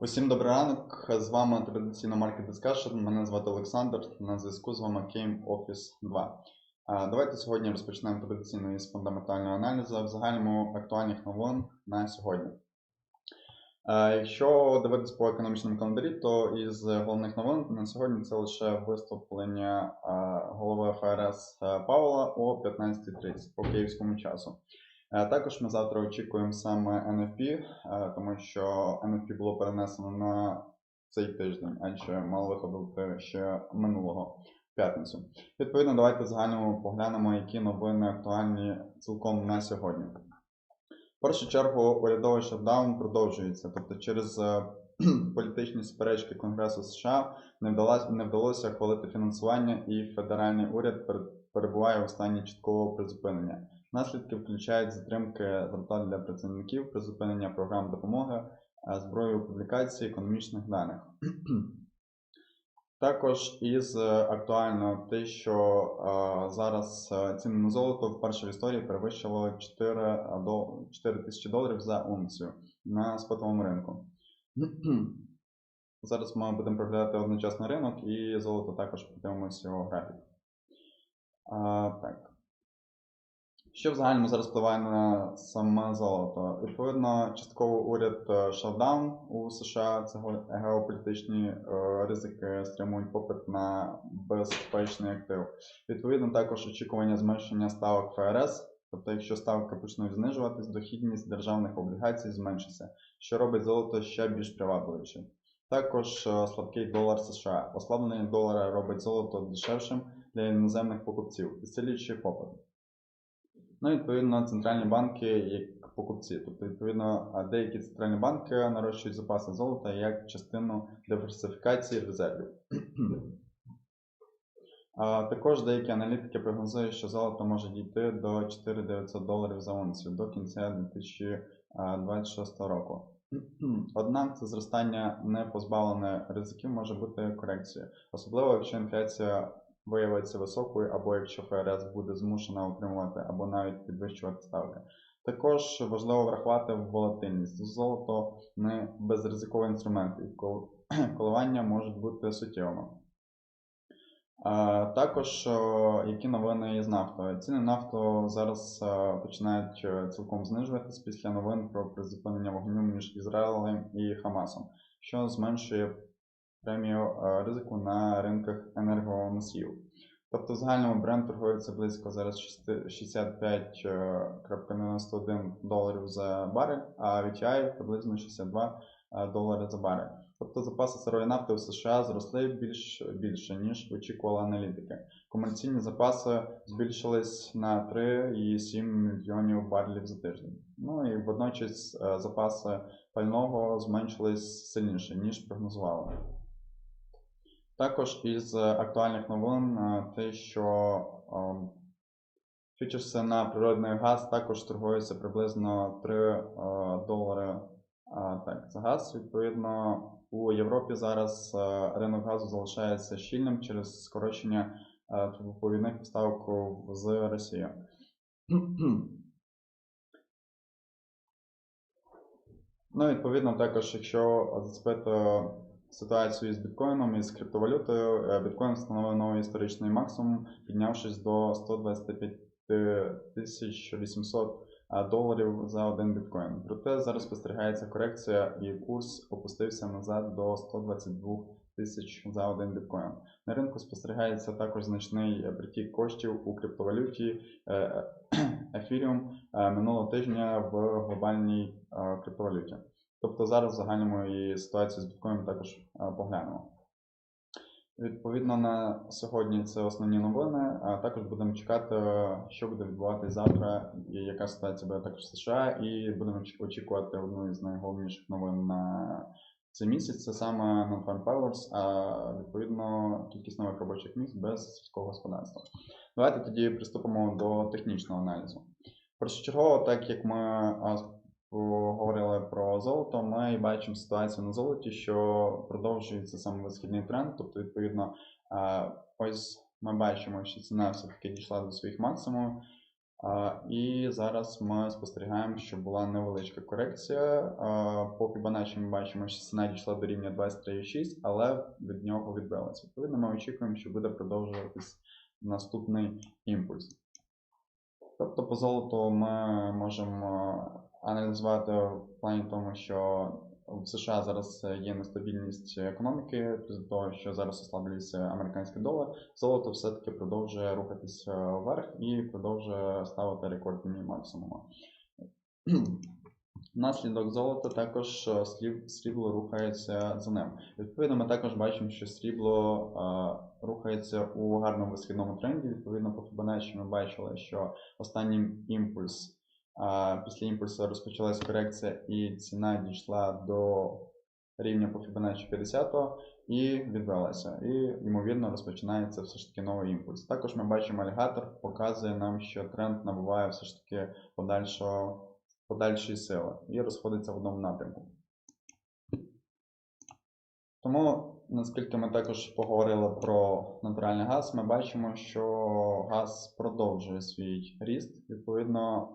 Усім добрий ранок. З вами традиційно Market Discussion. Мене звати Олександр. На зв'язку з вами Came Office 2. Давайте сьогодні розпочнемо традиційно із фундаментального аналізу в загальному актуальних новин на сьогодні. Якщо дивитися по економічному календарі, то із головних новин на сьогодні це лише виступлення голови ФРС Павла о 15.30 по київському часу. Е, Також ми завтра очікуємо саме NFP, е, тому що NFP було перенесено на цей тиждень, адже мало виходити ще минулого п'ятницю. Відповідно, давайте в загальному поглянемо, які новини актуальні цілком на сьогодні. В першу чергу урядовий шатдаун продовжується, тобто через е, політичні суперечки Конгресу США не вдалося, не вдалося хвалити фінансування, і федеральний уряд перебуває у стані чіткого призупинення. Наслідки включають затримки зарплат для працівників, призупинення програм допомоги, е, зброї у публікації економічних даних. Також із е, актуально те, що е, зараз ціни на золото вперше в історії перевищило 4, до 4 тисячі доларів за унцію на спотовому ринку. Зараз ми будемо проглядати одночасно ринок і золото також подивимося його графік. А, так. Що в загальному зараз впливає на саме золото? Відповідно, частково уряд е, шатдаун у США, це геополітичні е, ризики стримують попит на безпечний актив. Відповідно, також очікування зменшення ставок ФРС. Тобто, якщо ставки почнуть знижуватись, дохідність державних облігацій зменшиться, що робить золото ще більш привабливішим. Також е, слабкий долар США. Ослаблення долара робить золото дешевшим для іноземних покупців, підсилюючи попит. Ну, відповідно, центральні банки як покупці. Тобто, відповідно, деякі центральні банки нарощують запаси золота як частину диверсифікації резервів. А також деякі аналітики прогнозують, що золото може дійти до 4900 доларів за унцію до кінця 2026 року. Однак це зростання не позбавлене ризиків може бути корекцією, особливо якщо інфляція виявиться високою, або якщо ФРС буде змушена утримувати або навіть підвищувати ставки. Також важливо врахувати волатильність. Золото не безризиковий інструмент, і кол- коливання можуть бути суттєвими. Також які новини із нафтою. Ціни нафту зараз е, починають е, цілком знижуватись після новин про призупинення вогню між Ізраїлем і Хамасом, що зменшує премію е, ризику на ринках енергоносіїв. Тобто в загальному бренд торгується близько зараз 65,91 доларів за барель, а VTI приблизно 62 е, долари за барель. Тобто запаси сирої нафти в США зросли більш, більше, ніж очікували аналітики. Комерційні запаси збільшились на 3,7 мільйонів барелів за тиждень. Ну і водночас е, запаси пального зменшились сильніше, ніж прогнозували. Також із е, актуальних новин е, те, що ем, фьючерси на природний газ також торгуються приблизно 3 е, долари так, за газ. Відповідно, у Європі зараз ринок газу залишається щільним через скорочення трубопровідних поставок з Росії. Ну, відповідно, також, якщо зацепити ситуацію з біткоїном і з криптовалютою, е, біткоін встановив новий історичний максимум, піднявшись до 125 800 а, доларів за один біткоін. Проте зараз спостерігається корекція і курс опустився назад до 122 тисяч за один біткоін. На ринку спостерігається також значний е, притік коштів у криптовалюті е, Ethereum е, минулого тижня в глобальній е, криптовалюті. Тобто зараз в загальному і ситуацію з біткоїном також е, поглянемо. Відповідно на сьогодні це основні новини. Також будемо чекати, е, що буде відбуватися завтра, і яка ситуація буде також в США, і будемо очікувати одну із найголовніших новин на цей місяць. Це саме Non-Farm Powers, а відповідно кількість нових робочих місць без сільського господарства. Давайте тоді приступимо до технічного аналізу. Першочергово, так як ми говорили про золото, ми бачимо ситуацію на золоті, що продовжується саме висхідний тренд. Тобто, відповідно, ось ми бачимо, що ціна все-таки дійшла до своїх максимумів. І зараз ми спостерігаємо, що була невеличка корекція. А, По Fibonacci ми бачимо, що ціна дійшла до рівня 23,6, але від нього відбилася. Відповідно, ми очікуємо, що буде продовжуватись наступний імпульс. Тобто по золоту ми можемо аналізувати в плані тому, що в США зараз є нестабільність економіки, з того, що зараз ослаблюється американський долар, золото все-таки продовжує рухатися вверх і продовжує ставити рекордні максимуми. Внаслідок золота також е, срібло рухається за ним. Відповідно, ми також бачимо, що срібло е, рухається у гарному висхідному тренді. Відповідно, по Fibonacci ми бачили, що останній імпульс, е, після імпульсу розпочалась корекція і ціна дійшла до рівня по Fibonacci 50 і відвелася. І, ймовірно, розпочинається все ж таки новий імпульс. Також ми бачимо алігатор, показує нам, що тренд набуває все ж таки подальшого подальшої сили і розходиться в одному напрямку. Тому, наскільки ми також поговорили про натуральний газ, ми бачимо, що газ продовжує свій ріст. Відповідно,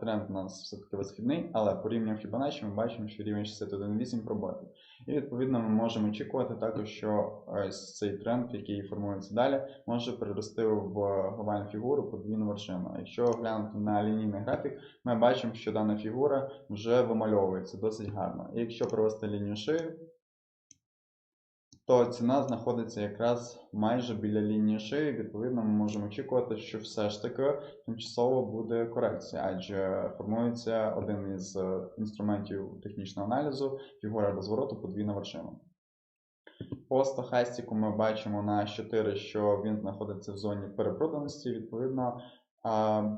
тренд у нас все-таки висхідний, але по рівню Fibonacci ми бачимо, що рівень 61,8 пробитий. І відповідно ми можемо очікувати також, що ось цей тренд, який формується далі, може перерости в глобальну фігуру подвійну вершину. Якщо глянути на лінійний графік, ми бачимо, що дана фігура вже вимальовується досить гарно. І якщо провести лінію шиї, то ціна знаходиться якраз майже біля лінії шиї. Відповідно, ми можемо очікувати, що все ж таки тимчасово буде корекція, адже формується один із е, інструментів технічного аналізу фігура розвороту подвійна вершина. По стохастику ми бачимо на 4, що він знаходиться в зоні перепроданості. Відповідно,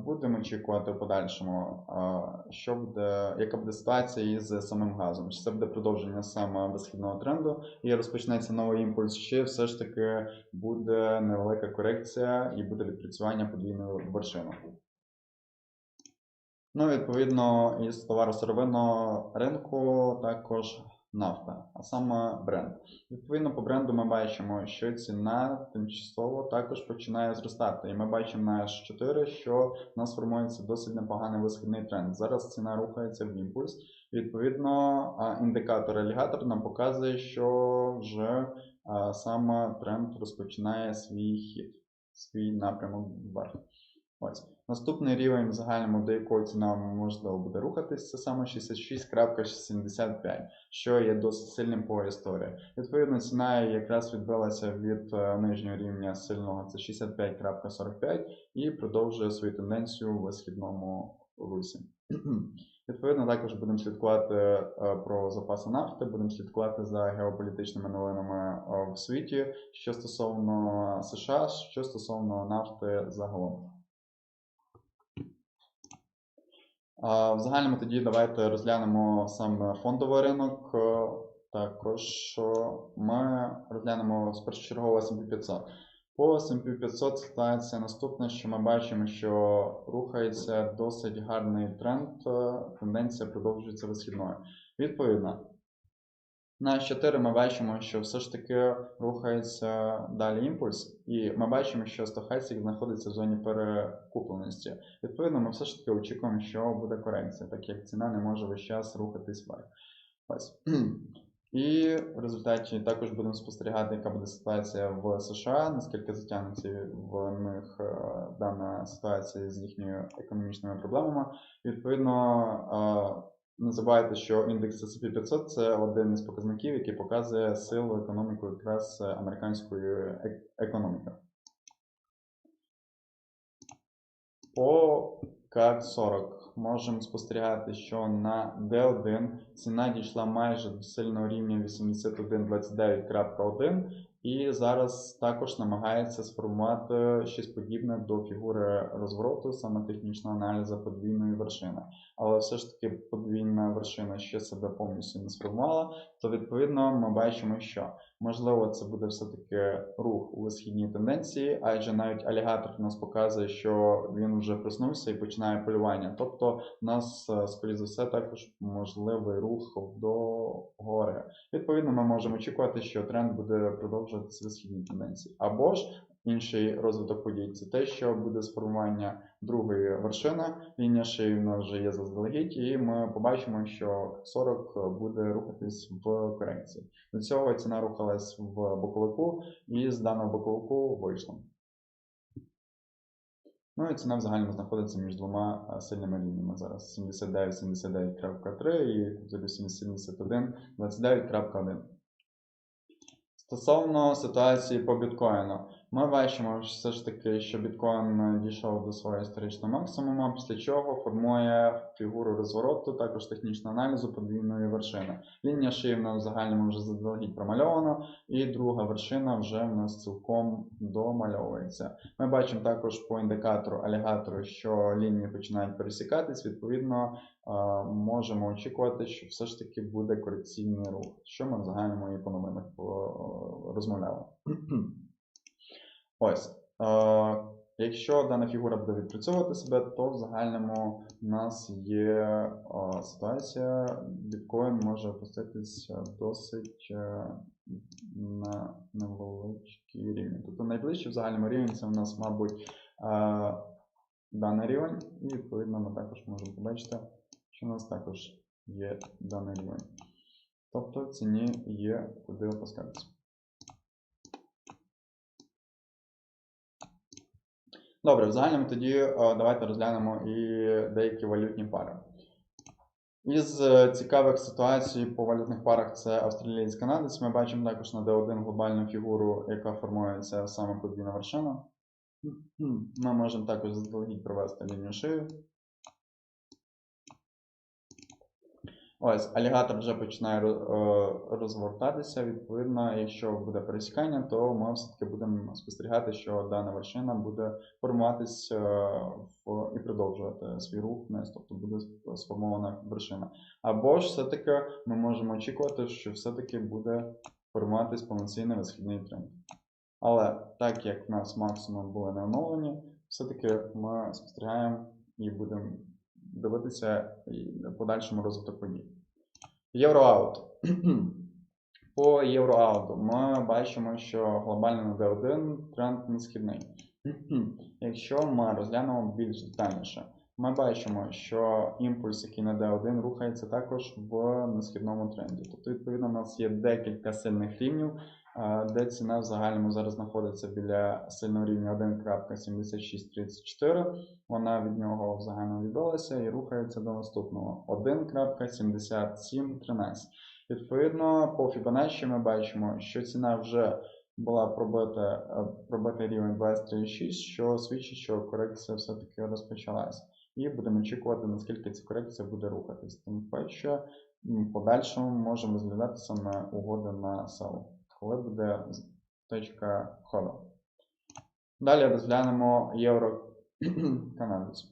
будемо очікувати в подальшому, що буде, яка буде ситуація із самим газом. Чи це буде продовження саме висхідного тренду і розпочнеться новий імпульс, чи все ж таки буде невелика корекція і буде відпрацювання подвійної вершини. Ну, відповідно, із товаросировинного ринку також нафта, а саме бренд. Відповідно, по бренду ми бачимо, що ціна тимчасово також починає зростати. І ми бачимо на H4, що в нас формується досить непоганий висхідний тренд. Зараз ціна рухається в імпульс. Відповідно, індикатор алігатор нам показує, що вже саме тренд розпочинає свій хід, свій напрямок вверх. Ось. Наступний рівень в загальному, до якого ціна можливо буде рухатись, це саме 66.75, що є досить сильним по історії. Відповідно, ціна якраз відбилася від е, нижнього рівня сильного, це 65.45, і продовжує свою тенденцію в східному русі. Відповідно, також будемо слідкувати е, про запаси нафти, будемо слідкувати за геополітичними новинами е, в світі, що стосовно США, що стосовно нафти загалом. А, В загальному тоді давайте розглянемо саме фондовий ринок. Також ми розглянемо першочергово S&P 500. По S&P 500 ситуація наступна, що ми бачимо, що рухається досить гарний тренд, тенденція продовжується висхідною. Відповідно, на 4 ми бачимо, що все ж таки рухається далі імпульс, і ми бачимо, що стохастик знаходиться в зоні перекупленості. Відповідно, ми все ж таки очікуємо, що буде корекція, так як ціна не може весь час рухатись вверх. І в результаті також будемо спостерігати, яка буде ситуація в США, наскільки затягнеться в них е, дана ситуація з їхніми економічними проблемами. І, відповідно, е, не забувайте, що індекс S&P 500 це один із показників, який показує силу економіки якраз американської економіки. По CAC 40 можемо спостерігати, що на D1 ціна дійшла майже до сильного рівня 8129.1 і зараз також намагається сформувати щось подібне до фігури розвороту, саме технічного аналізу подвійної вершини. Але все ж таки подвійна вершина ще себе повністю не сформувала, то відповідно ми бачимо, що можливо це буде все-таки рух у висхідній тенденції, адже навіть алігатор нас показує, що він вже проснувся і починає полювання. Тобто, у нас, е, скоріш за все, також можливий рух до гори. Відповідно, ми можемо очікувати, що тренд буде продовжуватися продовжуватися висхідні тенденції. Або ж інший розвиток подій це те, що буде сформування другої вершини. Лінія шиї в нас вже є заздалегідь, і ми побачимо, що 40 буде рухатись в корекції. До цього ціна рухалась в боковику, і з даного боковику вийшла. Ну і ціна в загальному знаходиться між двома е, сильними лініями зараз 79,79.3 і 71,29.1. Стосовно ситуації по біткоїну, ми бачимо все ж таки, що біткоін дійшов до свого історичного максимуму, після чого формує фігуру розвороту, також технічного аналізу подвійної вершини. Лінія шиї в загальному вже заздалегідь промальована, і друга вершина вже в нас цілком домальовується. Ми бачимо також по індикатору алігатору, що лінії починають пересікатись, відповідно. е, Можемо очікувати, що все ж таки буде корекційний рух, що ми в загальному і по новинах розмовляли. Ось. Якщо дана фігура буде відпрацьовувати себе, то в загальному в нас є ситуація, біткоін може опуститись досить е, на невеличкий рівень. Тобто найближчий в загальному рівень це у нас, мабуть, е, даний рівень, і відповідно ми також можемо побачити, що у нас також є даний рівень. Тобто в ціні є куди опускатися. Добре, в загальному тоді е, давайте розглянемо і деякі валютні пари. Із е, цікавих ситуацій по валютних парах це австралієць канадець. Ми бачимо також на D1 глобальну фігуру, яка формується саме подвійна вершина. Ми можемо також заздалегідь провести лінію шию. Ось, алігатор вже починає е, розгортатися. Відповідно, якщо буде пересікання, то ми все-таки будемо спостерігати, що дана вершина буде формуватись е, і продовжувати свій рух вниз, тобто буде сформована вершина. Або ж все-таки ми можемо очікувати, що все-таки буде формуватись повноцінний висхідний тренд. Але так як в нас максимум були не оновлені, все-таки ми спостерігаємо і будемо дивитися подальшому розвиток подій. Євроаут. По євроауту ми бачимо, що глобально на D1 тренд несхідний. Якщо ми розглянемо більш детальніше, ми бачимо, що імпульс, який на D1 рухається також в несхідному тренді. Тобто, відповідно, у нас є декілька сильних рівнів, де ціна в загальному зараз знаходиться біля сильного рівня 1.7634. Вона від нього в загальному відбилася і рухається до наступного 1.7713. Відповідно, по Fibonacci ми бачимо, що ціна вже була пробита, е, пробитий рівень 23,6, що свідчить, що корекція все-таки розпочалась. І будемо очікувати, наскільки ця корекція буде рухатись. Тим паче, в подальшому можемо розглядати саме угоди на сел, коли буде точка входу. Далі розглянемо євро канадець.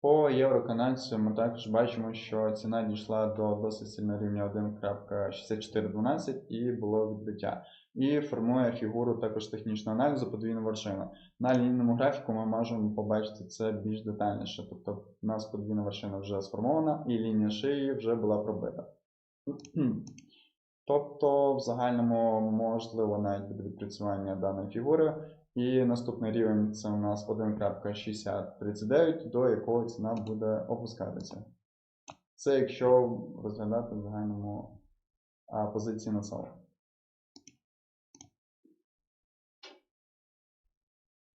По євроканадцю ми також бачимо, що ціна дійшла до досить сильного рівня 1.6412 і було відбиття. І формує фігуру також технічного аналізу подвійну вершину. На лінійному графіку ми можемо побачити це більш детальніше. Тобто у нас подвійна вершина вже сформована і лінія шиї вже була пробита. Тобто, в загальному можливо навіть буде відпрацювання даної фігури. І наступний рівень це у нас 1.6039, до якого ціна буде опускатися. Це якщо розглядати в загальному позиції на село.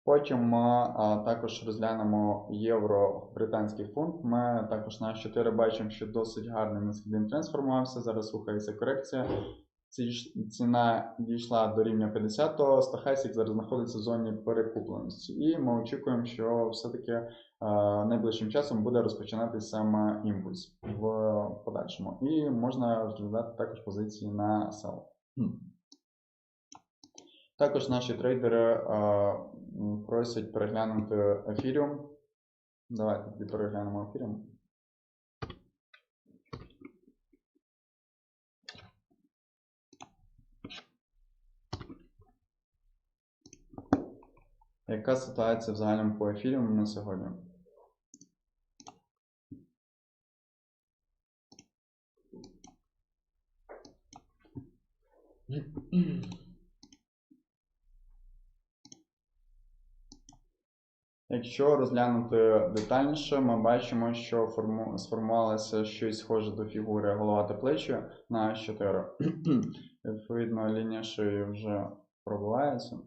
Потім ми також розглянемо євро-британський фунт. Ми також на 4 бачимо, що досить гарний несхідний тренд сформувався. Зараз рухається корекція. Ціна дійшла до рівня 50, стахастик зараз знаходиться в зоні перекупленості. І ми очікуємо, що все-таки найближчим часом буде розпочинатися саме імпульс в подальшому. І можна розглядати також позиції на сел. Також наші трейдери м, просять переглянути ефіріум. Давайте переглянемо ефіріум. Яка ситуація в загальному по ефіріуму на сьогодні? Якщо розглянути детальніше, ми бачимо, що форму... сформувалося щось схоже до фігури голова та плечі на 4. Відповідно, лінія шиї вже пробивається.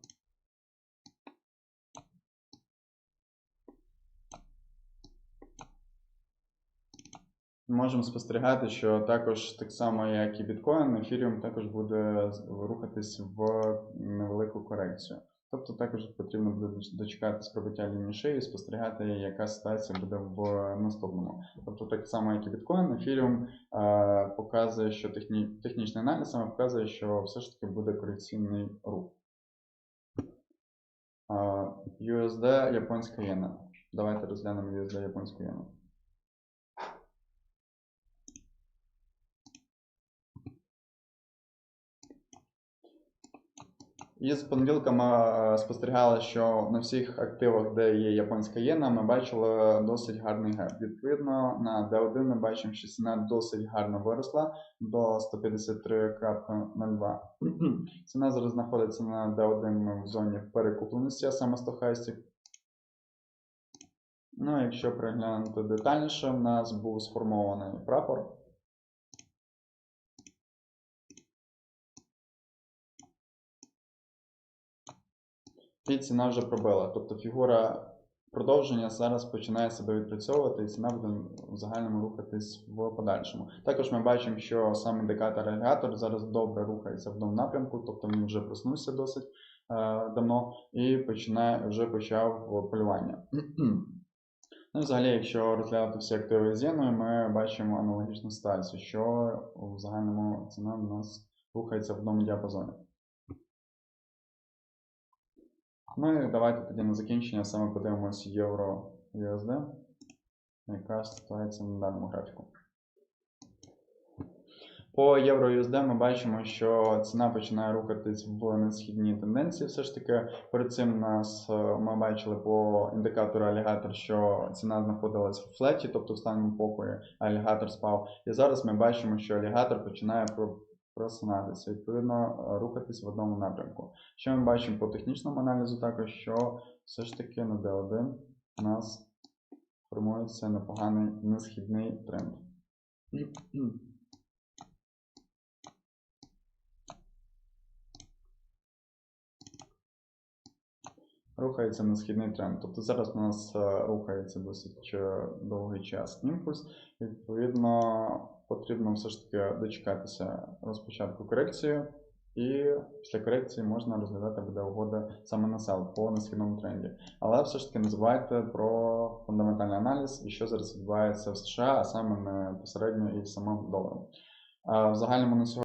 Можемо спостерігати, що також так само, як і біткоін, ефіріум також буде рухатись в невелику корекцію. Тобто також потрібно буде доч- дочекатись пробиття лінії і спостерігати, яка ситуація буде в наступному. Тобто, так само, як і біткоін, ефіріум е, показує, що техні, технічний аналіз саме показує, що все ж таки буде корекційний рух. Е, USD японська єна. Давайте розглянемо USD японську єну. І з понеділка ми е, спостерігали, що на всіх активах, де є японська єна, ми бачили досить гарний геп. Відповідно, на D1 ми бачимо, що ціна досить гарно виросла до 153.02. Ціна зараз знаходиться на D1 в зоні перекупленості, а саме стохастик. Ну, якщо переглянути детальніше, в нас був сформований прапор. І ціна вже пробила. Тобто фігура продовження зараз починає себе відпрацьовувати, і ціна буде в загальному рухатись в подальшому. Також ми бачимо, що сам індикатор алігатор зараз добре рухається в одному напрямку, тобто він вже проснувся досить е, давно і починає вже почав полювання. Ну, взагалі, якщо розглядати всі активи з єною, ми бачимо аналогічну ситуацію, що в загальному ціна у нас рухається в одному діапазоні. Ну і давайте тоді на закінчення саме подивимось євро USD, яка ситуація на даному графіку. По євро USD ми бачимо, що ціна починає рухатись в несхідній тенденції. Все ж таки, перед цим нас е, ми бачили по індикатору алігатор, що ціна знаходилась в флеті, тобто в станному покої, а алігатор спав. І зараз ми бачимо, що алігатор починає про- просинатися, відповідно, е, рухатись в одному напрямку. Що ми бачимо по технічному аналізу, також що все ж таки на D1 у нас формується непоганий несхідний тренд. Рухається на східний тренд. Тобто зараз у нас е, рухається досить е, довгий час імпульс. Відповідно, потрібно все ж таки дочекатися розпочатку корекції, і після корекції можна розглядати буде угоди саме на сел по несхідному тренді. Але все ж таки не забувайте про фундаментальний аналіз і що зараз відбувається в США, а саме не і самим доларом. В загальному на сьогодні.